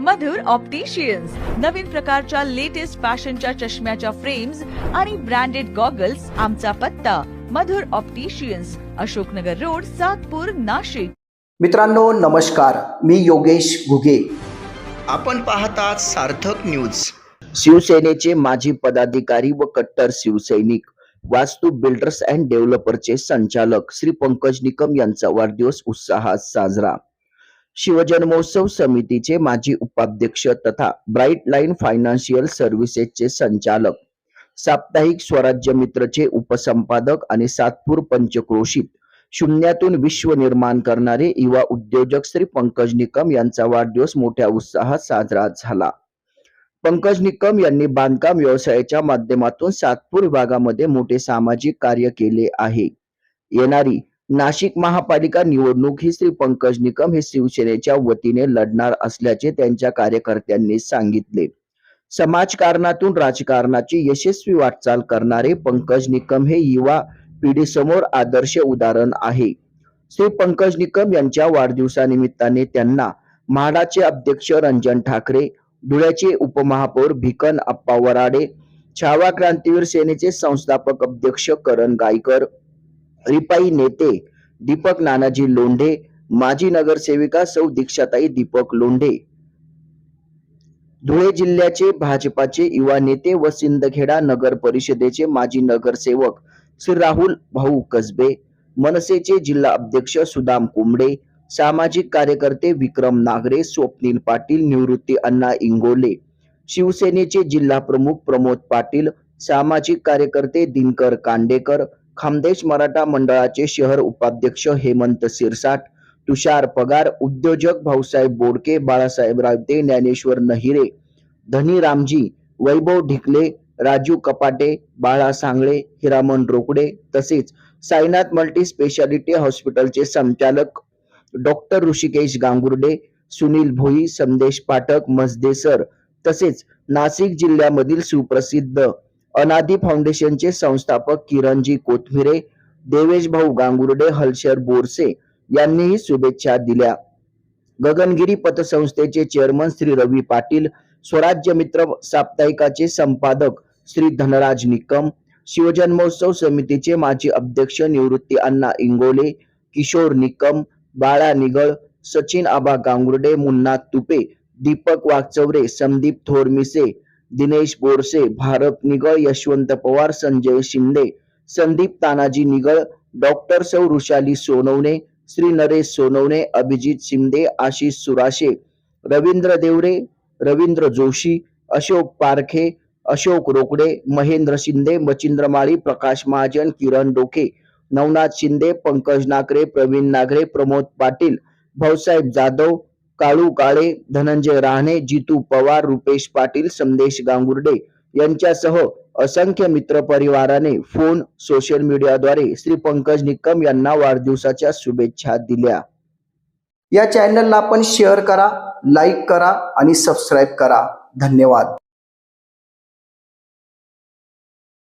मधुर opticians नवीन प्रकारच्या latest फॅशनच्या चष्म्याच्या फ्रेम्स आणि ब्रँडेड गॉगल्स आमचा पत्ता. Madhur opticians Ashoknagar road Satpur Nashik. मित्रांनो नमस्कार. मी योगेश घुगे. आपण पाहतात सार्थक न्यूज शिवसेनेचे माजी पदाधिकारी व कट्टर शिवसैनिक वास्तू बिल्डर्स अँड डेव्हलपरचे संचालक श्री पंकज निकम यांचा वाढदिवस उत्साहात साजरा. शिवजन्मोत्सव समितीचे माजी उपाध्यक्ष तथा ब्राईट लाईन फायनान्शियल सर्व्हिसेसचे संचालक साप्ताहिक स्वराज्य मित्रचे उपसंपादक आणि सातपूर पंचक्रोशीत शून्यातून विश्व निर्माण करणारे युवा उद्योजक श्री पंकज निकम यांचा वाढदिवस मोठ्या उत्साहात साजरा झाला. पंकज निकम यांनी बांधकाम व्यवसायाच्या माध्यमातून सातपूर विभागामध्ये मोठे सामाजिक कार्य केले आहे. येणारी नाशिक महापालिका निवडणूक ही श्री पंकज निकम हे शिवसेनेच्या वतीने लढणार असल्याचे त्यांच्या कार्यकर्त्यांनी सांगितले. समाजकारणातून राजकारणाची यशस्वी वाटचाल करणारे पंकज निकम हे युवा पिढीसमोर आदर्श उदाहरण आहे. श्री पंकज निकम यांच्या वाढदिवसानिमित्ताने त्यांना म्हाडाचे अध्यक्ष रंजन ठाकरे धुळ्याचे उपमहापौर भिकन अप्पा वराडे छावा क्रांतीवीर सेनेचे संस्थापक अध्यक्ष करण गायकर रिपाई नेते दीपक नानाजी लोंढे माजी नगरसेविका सौ दीक्षाताई दीपक लोंढे. धुळे जिल्ह्याचे भाजपाचे युवा नेते व सिंदखेडा नगर परिषदेचे माजी नगरसेवक श्री राहुल भाऊ कसबे मनसेचे जिल्हा अध्यक्ष सुदाम कुंबडे सामाजिक कार्यकर्ते विक्रम नागरे स्वप्नील पाटील निवृत्ती अण्णा इंगोले शिवसेनेचे जिल्हा प्रमुख प्रमोद पाटील सामाजिक कार्यकर्ते दिनकर कांडेकर खामदेश मराठा मंडळाचे शहर उपाध्यक्ष हेमंत सिरसाट तुषार पगार उद्योजक भाऊसाहेब बोडके बाळासाहेब रावते ज्ञानेश्वर नहिरे धनी रामजी वैभव ढिकले राजू कपाटे बाळा सांगळे हिरामन रोकडे तसेच साईनाथ मल्टी स्पेशालिटी हॉस्पिटलचे संचालक डॉक्टर ऋषिकेश गांगुर्डे सुनील भोई संदेश पाठक मजदेसर तसेच नाशिक जिल्ह्यामधील सुप्रसिद्ध अनादी फाउंडेशनचे संस्थापक किरणजी कोथमिरे देवेश भाऊ गांगुर्डे हलशर बोरसे यांनीही शुभेच्छा दिल्या. गगनगिरी पतसंस्थेचे चेअरमन श्री रवी पाटील स्वराज्य मित्र साप्ताहिकाचे संपादक श्री धनराज निकम शिवजन्मोत्सव समितीचे माजी अध्यक्ष निवृत्ती अण्णा इंगोले किशोर निकम बाळा निगळ सचिन आबा गांगुर्डे मुन्ना तुपे दीपक वागचौरे संदीप थोरमिसे दिनेश बोरसे भारत निगळ यशवंत पवार संजय शिंदे संदीप तानाजी निगळ डॉक्टर सौ ऋषाली सोनवणे श्री नरेश सोनवणे अभिजित शिंदे आशिष सुराशे रवींद्र देवरे रवींद्र जोशी अशोक पारखे अशोक रोकडे महेंद्र शिंदे मचिंद्र माळी प्रकाश महाजन किरण डोके नवनाथ शिंदे पंकज नागरे प्रवीण नागरे प्रमोद पाटील भाऊसाहेब जाधव काळू काळे धनंजय राहणे जितू पवार रुपेश पाटील संदेश गांगुर्डे यांच्यासह असंख्य मित्र परिवाराने फोन सोशल मीडियाद्वारे श्री पंकज निकम यांना वाढदिवसाच्या शुभेच्छा दिल्या. या चॅनलला आपण शेअर करा लाईक करा आणि सबस्क्राईब करा. धन्यवाद.